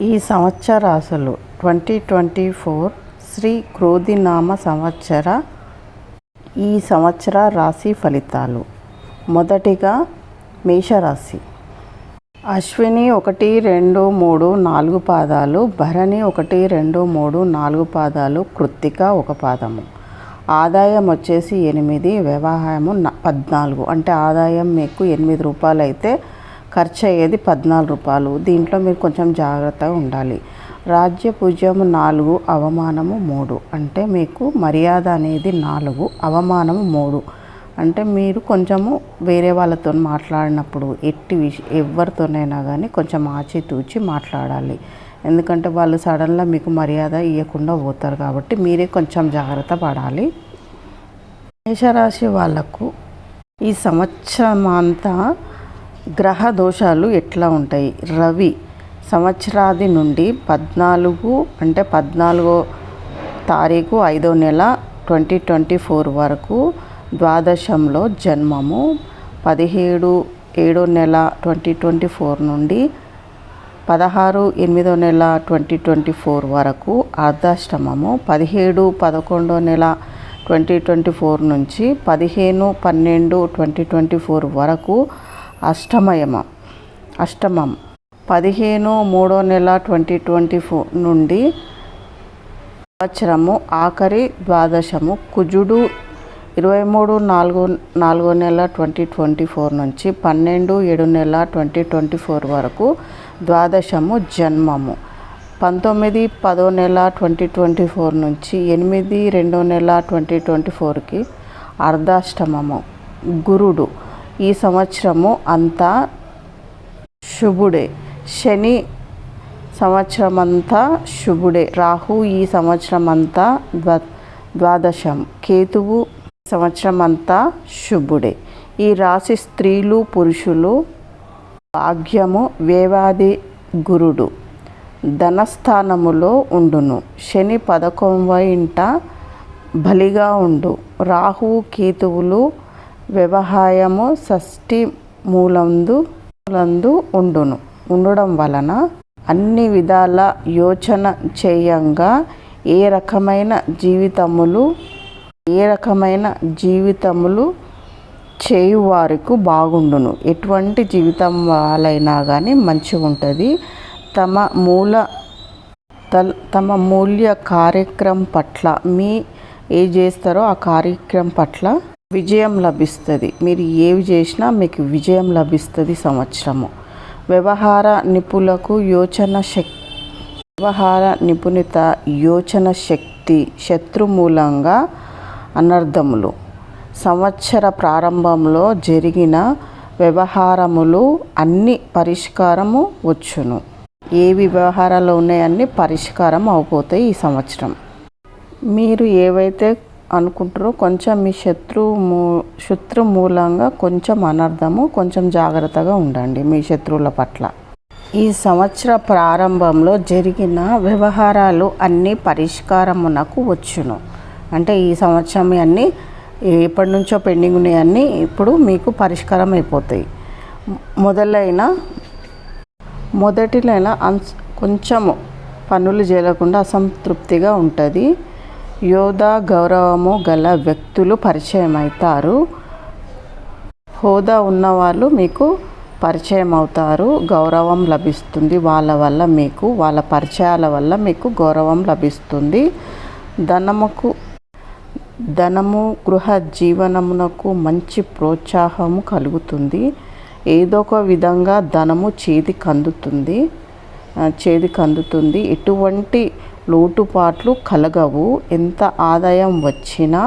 ఈ సంవత్సరాసులు twenty twenty four Shri క్రోధినామ సంవత్సర ఈ సంవత్సర రాశి ఫలితాలు. మొదటిగా మేషరాశి. అశ్విని ఒకటి రెండు మూడు నాలుగు పాదాలు భరణి ఒకటి రెండు మూడు నాలుగు పాదాలు కృత్తిక ఒక పాదము. ఆదాయం వచ్చేసి ఎనిమిది వ్యవహారము న- పద్నాలుగు. అంటే ఆదాయం మీకు ఎనిమిది రూపాయలు అయితే ఖర్చు అయ్యేది పద్నాలుగు రూపాయలు. దీంట్లో మీరు కొంచెం జాగ్రత్తగా ఉండాలి. రాజ్య పూజ్యము నాలుగు అవమానము మూడు. అంటే మీకు మర్యాద అనేది నాలుగు అవమానము మూడు. అంటే మీరు కొంచెము వేరే వాళ్ళతో మాట్లాడినప్పుడు ఎట్టి విష ఎవరితోనైనా కానీ కొంచెం ఆచితూచి మాట్లాడాలి. ఎందుకంటే వాళ్ళు సడన్గా మీకు మర్యాద ఇవ్వకుండా పోతారు కాబట్టి మీరే కొంచెం జాగ్రత్త పడాలి. మేషరాశి వాళ్ళకు ఈ సంవత్సరం అంతా గ్రహ దోషాలు ఎట్లా ఉంటాయి? రవి సంవత్సరాది నుండి పద్నాలుగు అంటే పద్నాలుగో తారీఖు ఐదో నెల ట్వంటీ ట్వంటీ ఫోర్ వరకు ద్వాదశంలో జన్మము. పదిహేడు ఏడో నెల ట్వంటీ ట్వంటీ ఫోర్ నుండి పదహారు ఎనిమిదో నెల ట్వంటీ ట్వంటీ ఫోర్ వరకు అర్ధాష్టమము. పదిహేడు పదకొండో నెల ట్వంటీ ట్వంటీ ఫోర్ నుంచి పదిహేను పన్నెండు ట్వంటీ ట్వంటీ ఫోర్ వరకు అష్టమయమ అష్టమం. పదిహేను మూడో నెల ట్వంటీ ట్వంటీ ఫోర్ నుండి సంవత్సరము ఆఖరి ద్వాదశము కుజుడు ఇరవై మూడు నాలుగు నాలుగో నెల ట్వంటీ ట్వంటీ ఫోర్ నుంచి పన్నెండు ఏడు నెల ట్వంటీ ట్వంటీ ఫోర్ వరకు ద్వాదశము జన్మము. పంతొమ్మిది పదో నెల ట్వంటీ ట్వంటీ ఫోర్ నుంచి ఎనిమిది రెండో నెల ట్వంటీ ట్వంటీ ఫోర్కి అర్ధాష్టమము గురుడు ఈ సంవత్సరము అంతా శుభుడే. శని సంవత్సరం అంతా శుభుడే. రాహు ఈ సంవత్సరం అంతా ద్వా ద్వాదశం. కేతువు సంవత్సరం అంతా శుభుడే. ఈ రాశి స్త్రీలు పురుషులు భాగ్యము వేవాది గురుడు ధనస్థానములో ఉండును. శని పదకొండవ ఇంట బలిగా ఉండు. రాహు కేతువులు వ్యవహాయము షష్ఠి మూలందు లందు ఉండును. ఉండడం వలన అన్ని విధాల యోచన చేయంగా ఏ రకమైన జీవితములు ఏ రకమైన జీవితములు చేయువారికి బాగుండును. ఎటువంటి జీవితం వాళ్ళైనా కానీ మంచిగా ఉంటుంది తమ మూల తమ మూల్య కార్యక్రమం పట్ల మీ ఏ చేస్తారో ఆ కార్యక్రమం పట్ల విజయం లభిస్తుంది. మీరు ఏవి చేసినా మీకు విజయం లభిస్తుంది సంవత్సరము. వ్యవహార నిపుణులకు యోచన శక్తి వ్యవహార నిపుణత యోచన శక్తి శత్రుమూలంగా అనర్థములు. సంవత్సర ప్రారంభంలో జరిగిన వ్యవహారములు అన్ని పరిష్కారము వచ్చును. ఏవి వ్యవహారాలు ఉన్నాయన్నీ పరిష్కారం అయిపోతాయి ఈ సంవత్సరం. మీరు ఏవైతే అనుకుంటారో కొంచెం మీ శత్రు మూ శత్రు మూలంగా కొంచెం అనర్థము కొంచెం జాగ్రత్తగా ఉండండి మీ శత్రువుల పట్ల. ఈ సంవత్సర ప్రారంభంలో జరిగిన వ్యవహారాలు అన్నీ పరిష్కారమునకు వచ్చును. అంటే ఈ సంవత్సరం అన్నీ ఎప్పటి నుంచో పెండింగ్ ఉన్నాయన్నీ ఇప్పుడు మీకు పరిష్కారం అయిపోతాయి. మొదలైన మొదటిలైన అన్స్ కొంచెము పనులు చేయకుండా అసంతృప్తిగా ఉంటుంది. యోధా గౌరవము గల వ్యక్తులు పరిచయం అవుతారు హోదా ఉన్నవాళ్ళు మీకు పరిచయం అవుతారు గౌరవం లభిస్తుంది వాళ్ళ వల్ల మీకు వాళ్ళ పరిచయాల వల్ల మీకు గౌరవం లభిస్తుంది. ధనముకు ధనము గృహ జీవనమునకు మంచి ప్రోత్సాహము కలుగుతుంది. ఏదో ఒక విధంగా ధనము చేతికి అందుతుంది చేతికి అందుతుంది ఎటువంటి లోటుపాట్లు కలగవు. ఎంత ఆదాయం వచ్చినా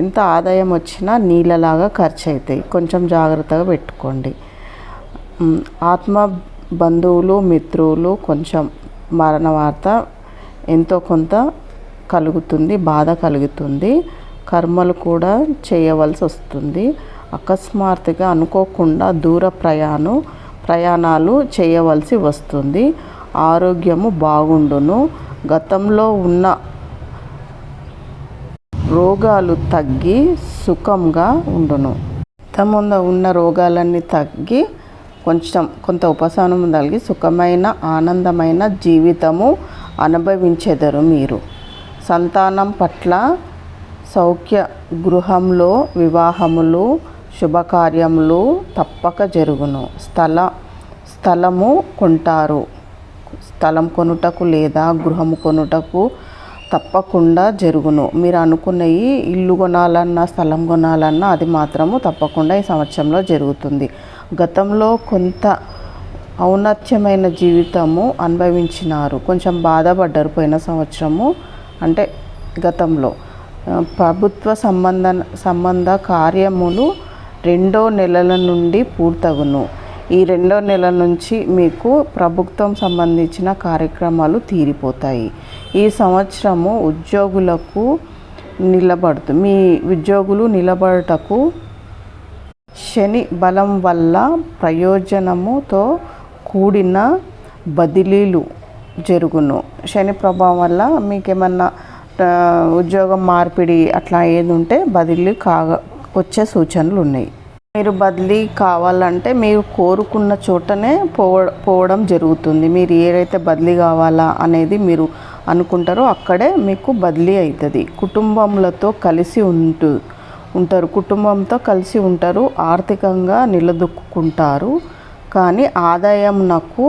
ఎంత ఆదాయం వచ్చినా నీళ్ళలాగా ఖర్చు అవుతాయి కొంచెం జాగ్రత్తగా పెట్టుకోండి. ఆత్మ బంధువులు మిత్రులు కొంచెం మరణ వార్త ఎంతో కొంత కలుగుతుంది బాధ కలుగుతుంది. కర్మలు కూడా చేయవలసి వస్తుంది. అకస్మాత్తుగా అనుకోకుండా దూర ప్రయాణం ప్రయాణాలు చేయవలసి వస్తుంది. ఆరోగ్యము బాగుండును. గతంలో ఉన్న రోగాలు తగ్గి సుఖంగా ఉండును. ముందు ఉన్న రోగాలన్నీ తగ్గి కొంచెం కొంత ఉపశమనం కలిగి సుఖమైన ఆనందమైన జీవితము అనుభవించెదరు మీరు. సంతానం పట్ల సౌఖ్య గృహంలో వివాహములు శుభకార్యములు తప్పక జరుగును. స్థల స్థలము కొంటారు. స్థలం కొనుటకు లేదా గృహము కొనుటకు తప్పకుండా జరుగును. మీరు అనుకున్నవి ఇల్లు కొనాలన్నా స్థలం కొనాలన్నా అది మాత్రము తప్పకుండా ఈ సంవత్సరంలో జరుగుతుంది. గతంలో కొంత ఔన్నత్యమైన జీవితము అనుభవించినారు. కొంచెం బాధపడ్డారు పోయిన సంవత్సరము అంటే గతంలో. ప్రభుత్వ సంబంధ సంబంధ కార్యములు రెండో నెలల నుండి పూర్తగును. ఈ రెండో నెల నుంచి మీకు ప్రభుత్వం సంబంధించిన కార్యక్రమాలు తీరిపోతాయి. ఈ సంవత్సరము ఉద్యోగులకు నిలబడుతు మీ ఉద్యోగులు నిలబడటకు శని బలం వల్ల ప్రయోజనముతో కూడిన బదిలీలు జరుగును. శని ప్రభావం వల్ల మీకు ఏమన్నా ఉద్యోగం మార్పిడి అట్లా ఏది ఉంటే బదిలీ కాగా వచ్చే సూచనలు ఉన్నాయి మీరు బదిలీ కావాలంటే మీరు కోరుకున్న చోటనే పోవ పోవడం జరుగుతుంది. మీరు ఏదైతే బదిలీ కావాలా అనేది మీరు అనుకుంటారో అక్కడే మీకు బదిలీ అవుతుంది కుటుంబములతో కలిసి ఉంటూ ఉంటారు. కుటుంబంతో కలిసి ఉంటారు. ఆర్థికంగా నిలదొక్కుంటారు. కానీ ఆదాయం నాకు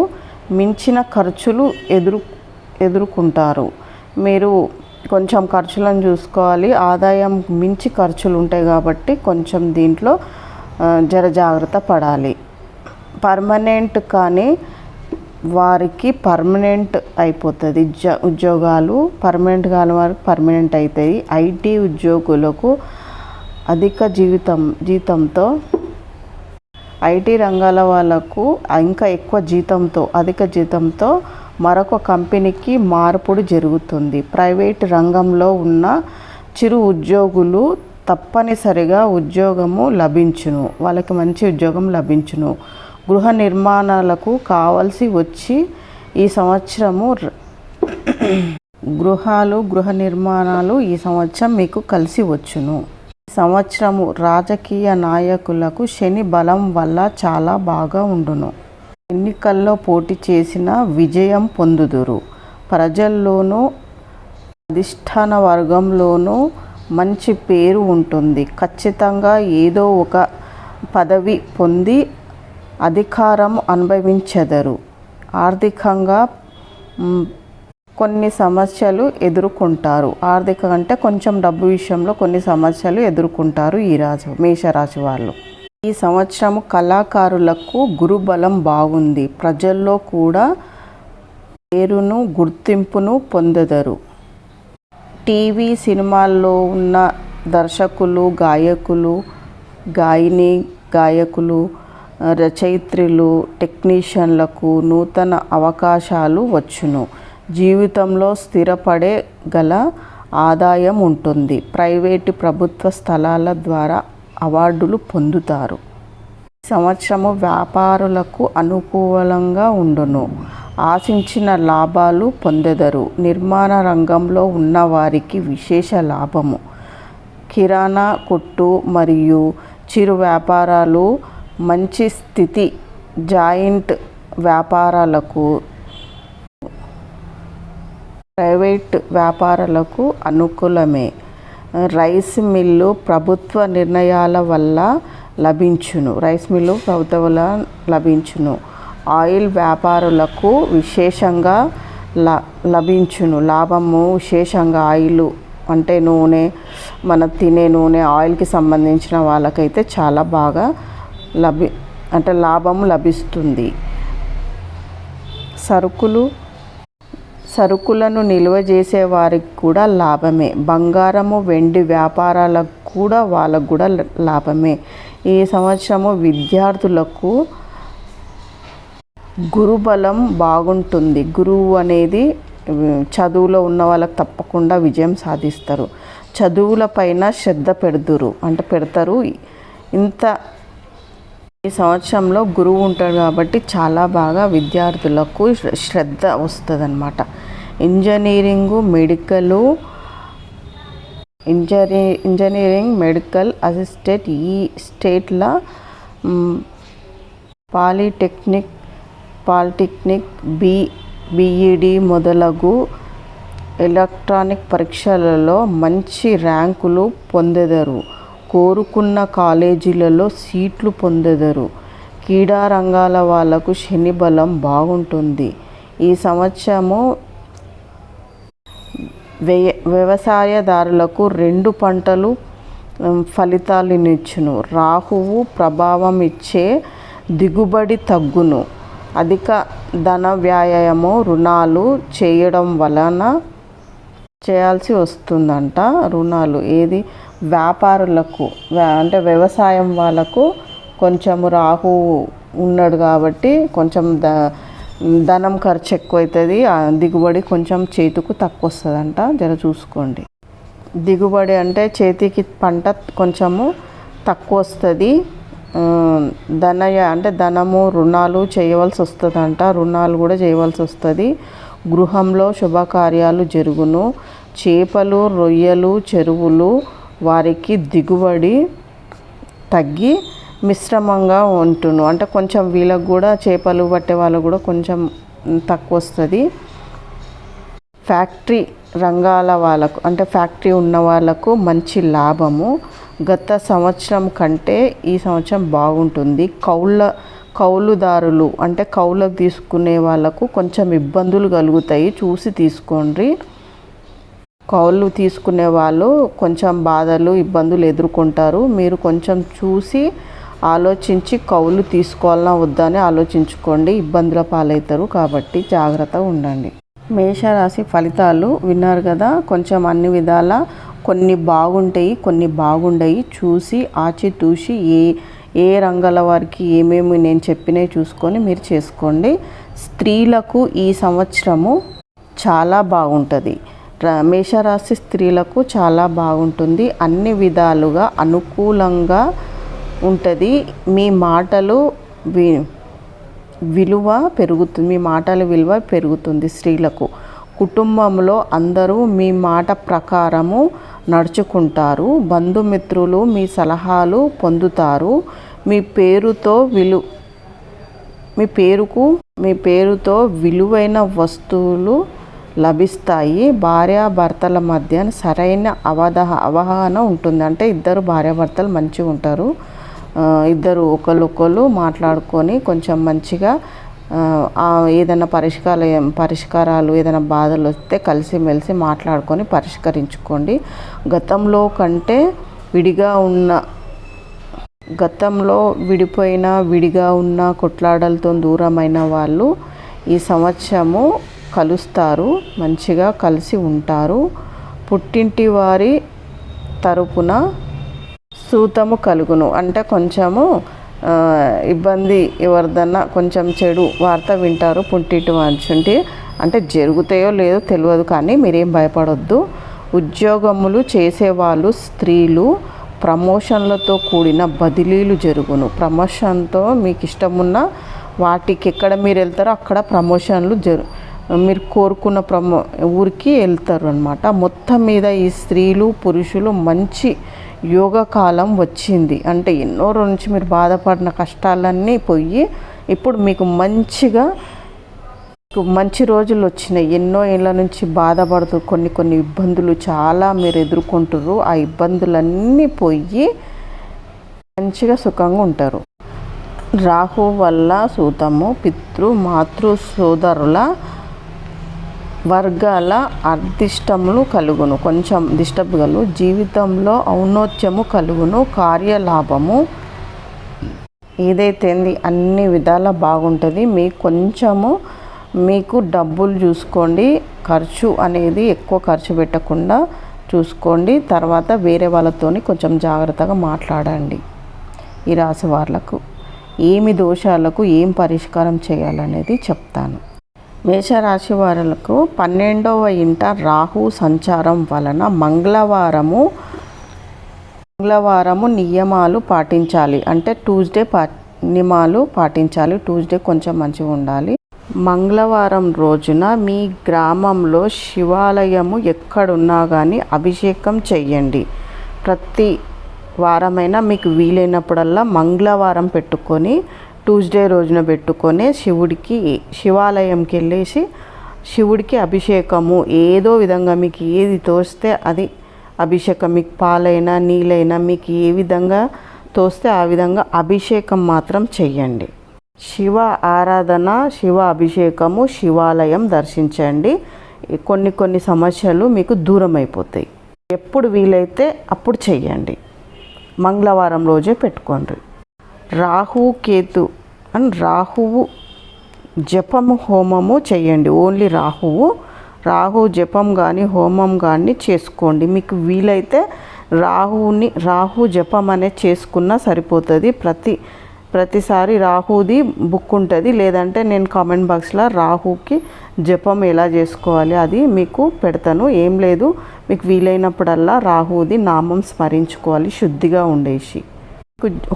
మించిన ఖర్చులు ఎదురు ఎదుర్కొంటారు. మీరు కొంచెం ఖర్చులను చూసుకోవాలి. ఆదాయం మించి ఖర్చులు ఉంటాయి కాబట్టి కొంచెం దీంట్లో జర జాగ్రత్త పడాలి. పర్మనెంట్ కానీ వారికి పర్మనెంట్ అయిపోతుంది. ఉద్యోగాలు పర్మనెంట్ కాని వారికి పర్మనెంట్ అవుతాయి ఐటీ ఉద్యోగులకు అధిక జీవితం జీతంతో ఐటీ రంగాల వాళ్ళకు ఇంకా ఎక్కువ జీతంతో అధిక జీతంతో మరొక కంపెనీకి మార్పుడు జరుగుతుంది. ప్రైవేట్ రంగంలో ఉన్న చిరు ఉద్యోగులు తప్పనిసరిగా ఉద్యోగము లభించును. వాళ్ళకి మంచి ఉద్యోగం లభించును. గృహ నిర్మాణాలకు కావాల్సి వచ్చి ఈ సంవత్సరము గృహాలు గృహ నిర్మాణాలు ఈ సంవత్సరం మీకు కలిసి వచ్చును. సంవత్సరము రాజకీయ నాయకులకు శని బలం వల్ల చాలా బాగా ఉండును. ఎన్నికల్లో పోటీ చేసిన విజయం పొందుదురు. ప్రజల్లోనూ అధిష్టాన వర్గంలోనూ మంచి పేరు ఉంటుంది. ఖచ్చితంగా ఏదో ఒక పదవి పొంది అధికారం అనుభవించెదరు. ఆర్థికంగా కొన్ని సమస్యలు ఎదుర్కొంటారు. ఆర్థిక అంటే కొంచెం డబ్బు విషయంలో కొన్ని సమస్యలు ఎదుర్కొంటారు ఈ రాజు మేషరాశి వాళ్ళు. ఈ సంవత్సరం కళాకారులకు గురుబలం బాగుంది. ప్రజల్లో కూడా పేరును గుర్తింపును పొందెదరు. టీవీ సినిమాల్లో ఉన్న దర్శకులు గాయకులు గాయని గాయకులు రచయిత్రులు టెక్నీషియన్లకు నూతన అవకాశాలు వచ్చును. జీవితంలో స్థిరపడే గల ఆదాయం ఉంటుంది. ప్రైవేటు ప్రభుత్వ స్థలాల ద్వారా అవార్డులు పొందుతారు. సంవత్సరము వ్యాపారులకు అనుకూలంగా ఉండును. ఆశించిన లాభాలు పొందెదరు. నిర్మాణ రంగంలో ఉన్నవారికి విశేష లాభము. కిరాణా కొట్టు మరియు చిరు వ్యాపారాలు మంచి స్థితి జాయింట్ వ్యాపారాలకు ప్రైవేట్ వ్యాపారాలకు అనుకూలమే. రైస్ మిల్లు ప్రభుత్వ నిర్ణయాల వల్ల లభించును. రైస్ మిల్లు ప్రభుత్వ వల్ల లభించును. ఆయిల్ వ్యాపారులకు విశేషంగా ల లభించును. లాభము విశేషంగా ఆయిల్ అంటే నూనె మన తినే నూనె ఆయిల్కి సంబంధించిన వాళ్ళకైతే చాలా బాగా లభి అంటే లాభం లభిస్తుంది. సరుకులు సరుకులను నిల్వ చేసే వారికి కూడా లాభమే. బంగారము వెండి వ్యాపారాలకు కూడా వాళ్ళకు కూడా లాభమే. ఈ సంవత్సరము విద్యార్థులకు గురుబలం బాగుంటుంది. గురువు అనేది చదువులో ఉన్న వాళ్ళకి తప్పకుండా విజయం సాధిస్తారు. చదువుల పైన శ్రద్ధ పెడుతురు అంటే పెడతారు. ఇంత ఈ సంవత్సరంలో గురువు ఉంటాడు కాబట్టి చాలా బాగా విద్యార్థులకు శ్రద్ధ వస్తుంది అనమాట ఇంజనీరింగు మెడికలు ఇంజనీ ఇంజనీరింగ్ మెడికల్ అసిస్టెంట్ ఈ స్టేట్ల పాలిటెక్నిక్ పాలిటెక్నిక్ బి బిఈడి మొదలగు ఎలక్ట్రానిక్ పరీక్షలలో మంచి ర్యాంకులు పొందెదరు. కోరుకున్న కాలేజీలలో సీట్లు పొందెదరు. క్రీడా రంగాల వాళ్ళకు శని బలం బాగుంటుంది. ఈ సంవత్సరము వ్యయ వ్యవసాయదారులకు రెండు పంటలు ఫలితాలనిచ్చును. రాహువు ప్రభావం ఇచ్చే దిగుబడి తగ్గును. అధిక ధన వ్యాయామము రుణాలు చేయడం వలన చేయాల్సి వస్తుందంట. రుణాలు ఏది? వ్యాపారులకు అంటే వ్యవసాయం వాళ్ళకు కొంచెం రాహు ఉన్నాడు కాబట్టి కొంచెం ద ధనం ఖర్చు ఎక్కువ అవుతుంది దిగుబడి కొంచెం చేతుకు తక్కువ వస్తుందంట జర చూసుకోండి. దిగుబడి అంటే చేతికి పంట కొంచెము తక్కువ వస్తుంది ధనయ అంటే ధనము రుణాలు చేయవలసి వస్తుందంట. రుణాలు కూడా చేయవలసి వస్తుంది. గృహంలో శుభకార్యాలు జరుగును. చేపలు రొయ్యలు చెరువులు వారికి దిగుబడి తగ్గి మిశ్రమంగా ఉంటును. అంటే కొంచెం వీళ్ళకు కూడా చేపలు పట్టే వాళ్ళకు కూడా కొంచెం తక్కువ వస్తుంది. ఫ్యాక్టరీ రంగాల వాళ్ళకు అంటే ఫ్యాక్టరీ ఉన్న వాళ్ళకు మంచి లాభము. గత సంవత్సరం కంటే ఈ సంవత్సరం బాగుంటుంది. కౌళ్ళ కౌలుదారులు అంటే కౌలకు తీసుకునే వాళ్ళకు కొంచెం ఇబ్బందులు కలుగుతాయి. చూసి తీసుకోండి. కౌలు తీసుకునే వాళ్ళు కొంచెం బాధలు ఇబ్బందులు ఎదుర్కొంటారు. మీరు కొంచెం చూసి ఆలోచించి కౌలు తీసుకోవాలన్నా వద్దా అని ఆలోచించుకోండి. ఇబ్బందుల పాలవుతారు కాబట్టి జాగ్రత్తగా ఉండండి. మేషరాశి ఫలితాలు విన్నారు కదా. కొంచెం అన్ని విధాల కొన్ని బాగుంటాయి కొన్ని బాగుండయి. చూసి ఆచితూసి ఏ ఏ రంగాల వారికి ఏమేమి నేను చెప్పినవి చూసుకొని మీరు చేసుకోండి. స్త్రీలకు ఈ సంవత్సరము చాలా బాగుంటుంది. ర- మేషరాశి స్త్రీలకు చాలా బాగుంటుంది. అన్ని విధాలుగా అనుకూలంగా ఉంటుంది. మీ మాటలు వి విలువ పెరుగుతుంది మీ మాటల విలువ పెరుగుతుంది స్త్రీలకు. కుటుంబంలో అందరూ మీ మాట ప్రకారము నడుచుకుంటారు. బంధుమిత్రులు మీ సలహాలు పొందుతారు. మీ పేరుతో విలు మీ పేరుకు మీ పేరుతో విలువైన వస్తువులు లభిస్తాయి. భార్యాభర్తల మధ్య సరైన అవగాహ అవగాహన ఉంటుంది. అంటే ఇద్దరు భార్యాభర్తలు మంచిగా ఉంటారు. ఇద్దరు ఒకళ్ళొకళ్ళు మాట్లాడుకొని కొంచెం మంచిగా ఏదైనా పరిష్కారం పరిష్కారాలు ఏదైనా బాధలు వస్తే కలిసిమెలిసి మాట్లాడుకొని పరిష్కరించుకోండి. గతంలో కంటే విడిగా ఉన్న గతంలో విడిపోయిన విడిగా ఉన్న కొట్లాడలతో దూరమైన వాళ్ళు ఈ సంవత్సరము కలుస్తారు మంచిగా కలిసి ఉంటారు. పుట్టింటి వారి తరపున సూతము కలుగును. అంటే కొంచెము ఇబ్బంది ఎవరిదన్నా కొంచెం చెడు వార్త వింటారు పుట్టింటి వాంచుంటి. అంటే జరుగుతాయో లేదో తెలియదు కానీ మీరేం భయపడొద్దు. ఉద్యోగములు చేసేవాళ్ళు స్త్రీలు ప్రమోషన్లతో కూడిన బదిలీలు జరుగును. ప్రమోషన్తో మీకు ఇష్టమున్న వాటికి ఎక్కడ మీరు వెళ్తారో అక్కడ ప్రమోషన్లు జరు మీరు కోరుకున్న ప్రమో ఊరికి వెళ్తారు అనమాట మొత్తం మీద ఈ స్త్రీలు పురుషులు మంచి యోగ కాలం వచ్చింది. అంటే ఎన్నో రోజుల నుంచి మీరు బాధపడిన కష్టాలన్నీ పోయి ఇప్పుడు మీకు మంచిగా మీకు మంచి రోజులు వచ్చినాయి. ఎన్నో ఏళ్ళ నుంచి బాధపడుతూ కొన్ని కొన్ని ఇబ్బందులు చాలా మీరు ఎదుర్కొంటారు ఆ ఇబ్బందులన్నీ పోయి మంచిగా సుఖంగా ఉంటారు. రాహు వల్ల సూతము పితృ మాతృ సోదరుల వర్గాల అర్దిష్టములు కలుగును. కొంచెం డిస్టర్బ్ కలుగు జీవితంలో ఔన్నోత్యము కలుగును. కార్యలాభము ఏదైతే అన్ని విధాల బాగుంటుంది. మీకు కొంచెము మీకు డబ్బులు చూసుకోండి. ఖర్చు అనేది ఎక్కువ ఖర్చు పెట్టకుండా చూసుకోండి. తర్వాత వేరే వాళ్ళతోని కొంచెం జాగ్రత్తగా మాట్లాడండి. ఈ రాశి వాళ్ళకు ఏమి దోషాలకు ఏం పరిష్కారం చేయాలనేది చెప్తాను. మేషరాశి వారులకు పన్నెండవ ఇంట రాహు సంచారం వలన మంగళవారము మంగళవారము నియమాలు పాటించాలి. అంటే ట్యూస్డే పా నియమాలు పాటించాలి. ట్యూస్డే కొంచెం మంచిగా ఉండాలి. మంగళవారం రోజున మీ గ్రామంలో శివాలయము ఎక్కడున్నా కానీ అభిషేకం చెయ్యండి. ప్రతి వారమైనా మీకు వీలైనప్పుడల్లా మంగళవారం పెట్టుకొని ట్యూస్డే రోజున పెట్టుకొని శివుడికి శివాలయంకి వెళ్ళేసి శివుడికి అభిషేకము. ఏదో విధంగా మీకు ఏది తోస్తే అది అభిషేకం. మీకు పాలైనా నీళ్ళైనా మీకు ఏ విధంగా తోస్తే ఆ విధంగా అభిషేకం మాత్రం చెయ్యండి. శివ ఆరాధన శివ అభిషేకము శివాలయం దర్శించండి. కొన్ని కొన్ని సమస్యలు మీకు దూరం అయిపోతాయి ఎప్పుడు వీలైతే అప్పుడు చెయ్యండి. మంగళవారం రోజే పెట్టుకోండి. రాహు కేతు అండ్ రాహువు జపము హోమము చేయండి. ఓన్లీ రాహువు రాహు జపం కానీ హోమం కానీ చేసుకోండి. మీకు వీలైతే రాహుని రాహు జపం అనేది చేసుకున్నా సరిపోతుంది. ప్రతి ప్రతిసారి రాహుది బుక్ ఉంటుంది. లేదంటే నేను కామెంట్ బాక్స్లో రాహుకి జపం ఎలా చేసుకోవాలి అది మీకు పెడతాను. ఏం లేదు. మీకు వీలైనప్పుడల్లా రాహుది నామం స్మరించుకోవాలి. శుద్ధిగా ఉండేసి.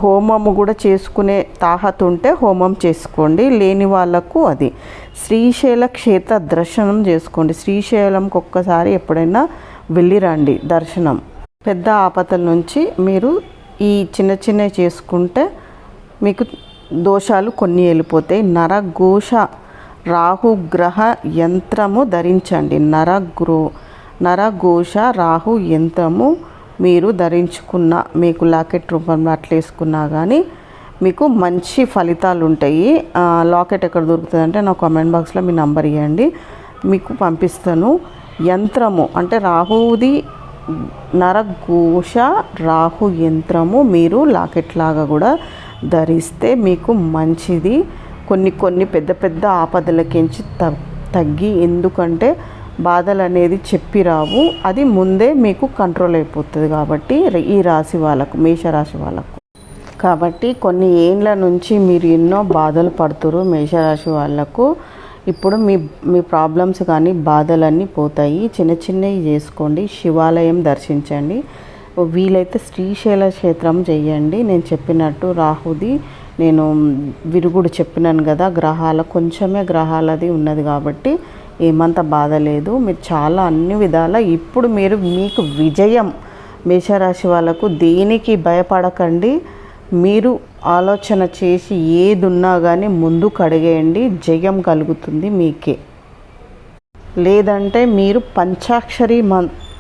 హోమము కూడా చేసుకునే తాహత ఉంటే హోమం చేసుకోండి. లేని వాళ్ళకు అది. శ్రీశైల క్షేత్ర దర్శనం చేసుకోండి. శ్రీశైలంకి ఒక్కసారి ఎప్పుడైనా వెళ్ళిరండి దర్శనం. పెద్ద ఆపదల నుంచి మీరు ఈ చిన్న చిన్నవి చేసుకుంటే మీకు దోషాలు కొన్ని వెళ్ళిపోతాయి. నరఘోష రాహుగ్రహ యంత్రము ధరించండి. నరగ్రో నరఘోష రాహు యంత్రము మీరు ధరించుకున్న మీకు లాకెట్ రూపంలో అట్లా వేసుకున్నా కానీ మీకు మంచి ఫలితాలు ఉంటాయి. లాకెట్ ఎక్కడ దొరుకుతుంది అంటే నా కామెంట్ బాక్స్లో మీ నంబర్ ఇవ్వండి మీకు పంపిస్తాను. యంత్రము అంటే రాహుది నరఘోష రాహు యంత్రము మీరు లాకెట్ లాగా కూడా ధరిస్తే మీకు మంచిది. కొన్ని కొన్ని పెద్ద పెద్ద ఆపదలకించి తగ్గి ఎందుకంటే బాధలు అనేది చెప్పి రావు. అది ముందే మీకు కంట్రోల్ అయిపోతుంది కాబట్టి ఈ రాశి వాళ్ళకు మేషరాశి వాళ్ళకు. కాబట్టి కొన్ని ఏండ్ల నుంచి మీరు ఎన్నో బాధలు పడుతురు మేషరాశి వాళ్ళకు. ఇప్పుడు మీ మీ ప్రాబ్లమ్స్ కానీ బాధలన్నీ పోతాయి. చిన్న చిన్నవి చేసుకోండి. శివాలయం దర్శించండి. వీలైతే శ్రీశైల క్షేత్రం చేయండి. నేను చెప్పినట్టు రాహుది నేను విరుగుడు చెప్పినాను కదా గ్రహాల కొంచెమే గ్రహాలది ఉన్నది కాబట్టి ఏమంత బాధ లేదు. మీరు చాలా అన్ని విధాల ఇప్పుడు మీరు మీకు విజయం. మేషరాశి వాళ్ళకు దేనికి భయపడకండి. మీరు ఆలోచన చేసి ఏది ఉన్నా కానీ ముందుకు కడిగేయండి జయం కలుగుతుంది మీకే. లేదంటే మీరు పంచాక్షరి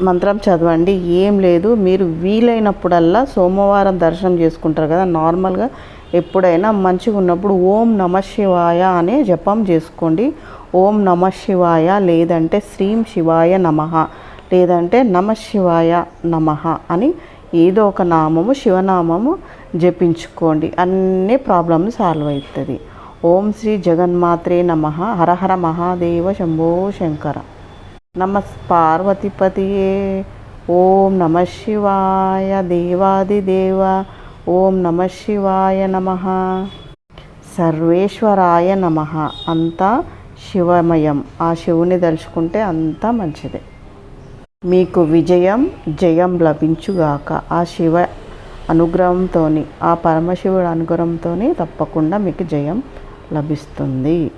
మంత్రం చదవండి. ఏం లేదు. మీరు వీలైనప్పుడల్లా సోమవారం దర్శనం చేసుకుంటారు కదా. నార్మల్గా ఎప్పుడైనా మంచిగా ఉన్నప్పుడు ఓం నమ శివాయ అనే జపం చేసుకోండి. ఓం నమ శివాయ లేదంటే శ్రీం శివాయ నమ లేదంటే నమ శివాయ నమ అని ఏదో ఒక నామము శివనామము జపించుకోండి. అన్ని ప్రాబ్లమ్స్ సాల్వ్ అవుతుంది ఓం శ్రీ జగన్మాత్రే నమ. హరహర మహాదేవ శంభో శంకర. నమ పార్వతిపతియే. ఓం నమ శివాయ దేవాదిదేవ. ఓం నమ శివాయ నమ. సర్వేశ్వరాయ నమ. అంతా శివమయం. ఆ శివుని తలుచుకుంటే అంతా మంచిదే. మీకు విజయం జయం లభించుగాక ఆ శివ అనుగ్రహంతో ఆ పరమశివుడు అనుగ్రహంతో తప్పకుండా మీకు జయం లభిస్తుంది.